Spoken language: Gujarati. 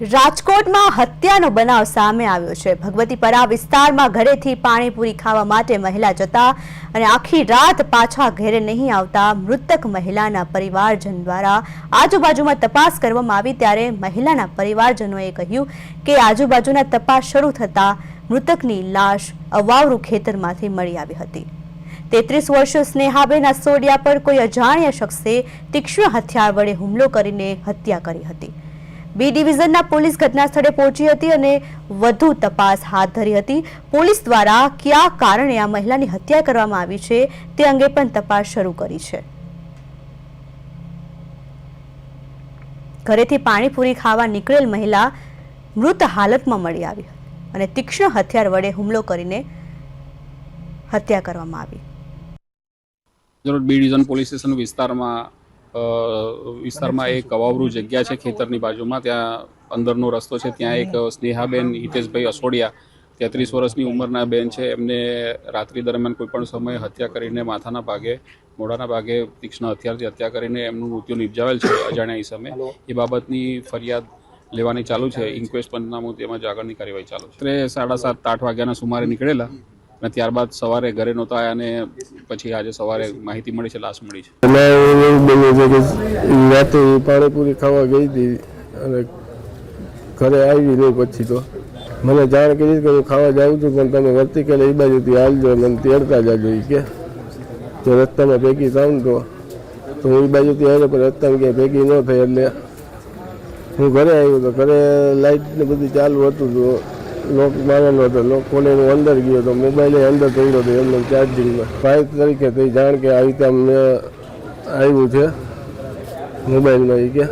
રાજકોટમાં હત્યાનો બનાવ સામે આવ્યો છે. ભગવતીપરા વિસ્તારમાં ઘરેથી પાણીપુરી ખાવા માટે મહિલા જતા અને આખી રાત પાછા ઘેરે નહીં આવતા મૃતક મહિલાના પરિવારજન દ્વારા આજુબાજુમાં તપાસ કરવામાં આવી ત્યારે મહિલાના પરિવારજનોએ કહ્યું કે આજુબાજુના તપાસ શરૂ થતાં મૃતકની લાશ અવાવરૂ ખેતરમાંથી મળી આવી હતી. તેત્રીસ વર્ષ સ્નેહાબેન અસોડિયા પર કોઈ અજાણ્યા શખ્સે તીક્ષ્ણ હથિયાર વડે હુમલો કરીને હત્યા કરી હતી. બી ડિવિઝનના પોલીસ ઘટના પહોંચી હતી અને વધુ તપાસ હાથ ધરી હતી. પોલીસ દ્વારા કયા કારણે આ મહિલાની હત્યા કરવામાં આવી છે તે અંગે પણ તપાસ શરૂ કરી છે. ઘરેથી પાણીપુરી ખાવા નીકળેલ મહિલા મૃત હાલતમાં મળી આવી અને તીક્ષ્ણ હથિયાર વડે હુમલો કરીને હત્યા કરવામાં આવી. બી ડિવિઝન પોલીસ સ્ટેશન વિસ્તારમાં વિસ્તારમાં એક અવાવરું જગ્યા છે ખેતરની બાજુમાં. ત્યાં અંદરનો રસ્તો છે. ત્યાં એક સ્નેહાબેન હિતેશભાઈ અસોડિયા તેત્રીસ વર્ષની ઉંમરના બેન છે. એમને રાત્રિ દરમિયાન કોઈપણ સમયે હત્યા કરીને માથાના ભાગે મોઢાના ભાગે તીક્ષ્ણ હથિયારથી હત્યા કરીને એમનું મૃત્યુ નિપજાવેલ છે અજાણ્યા સમયે એ બાબતની ફરિયાદ લેવાની ચાલુ છે. ઇન્ક્વેસ્ટ પંચનામું તેમજ આગળની કાર્યવાહી ચાલુ છે. સાડા સાત આઠ વાગ્યાના સુમારે નીકળેલા. અને ત્યારબાદ સવારે ઘરે નહોતા અને પછી આજે સવારે માહિતી મળી છે, લાશ મળી છે. અને એવું બન્યું રાતે પાણીપુરી ખાવા ગઈ હતી અને ઘરે આવી નહીં પછી તો. મને જાણ કરી કે હું ખાવા જાઉં છું, પણ તમે વર્તી કે એ બાજુથી હાલજો, મને તેડતા જાજો એ કે. તો રસ્તામાં ભેગી થાવ ને તો તો હું એ બાજુથી આવ્યો, પણ રસ્તામાં ક્યાંય ભેગી ન થઈ એટલે હું ઘરે આવ્યો તો ઘરે લાઇટ ને બધું ચાલુ હતું તો લોક મારેલો હતો લોકોને એનું અંદર ગયો હતો મોબાઈલે અંદર પડ્યો હતો, એમને ચાર્જિંગમાં ફાઇલ તરીકે થઈ જાણ કે આવી રીતે અમને આવ્યું છે મોબાઈલમાં એ કે.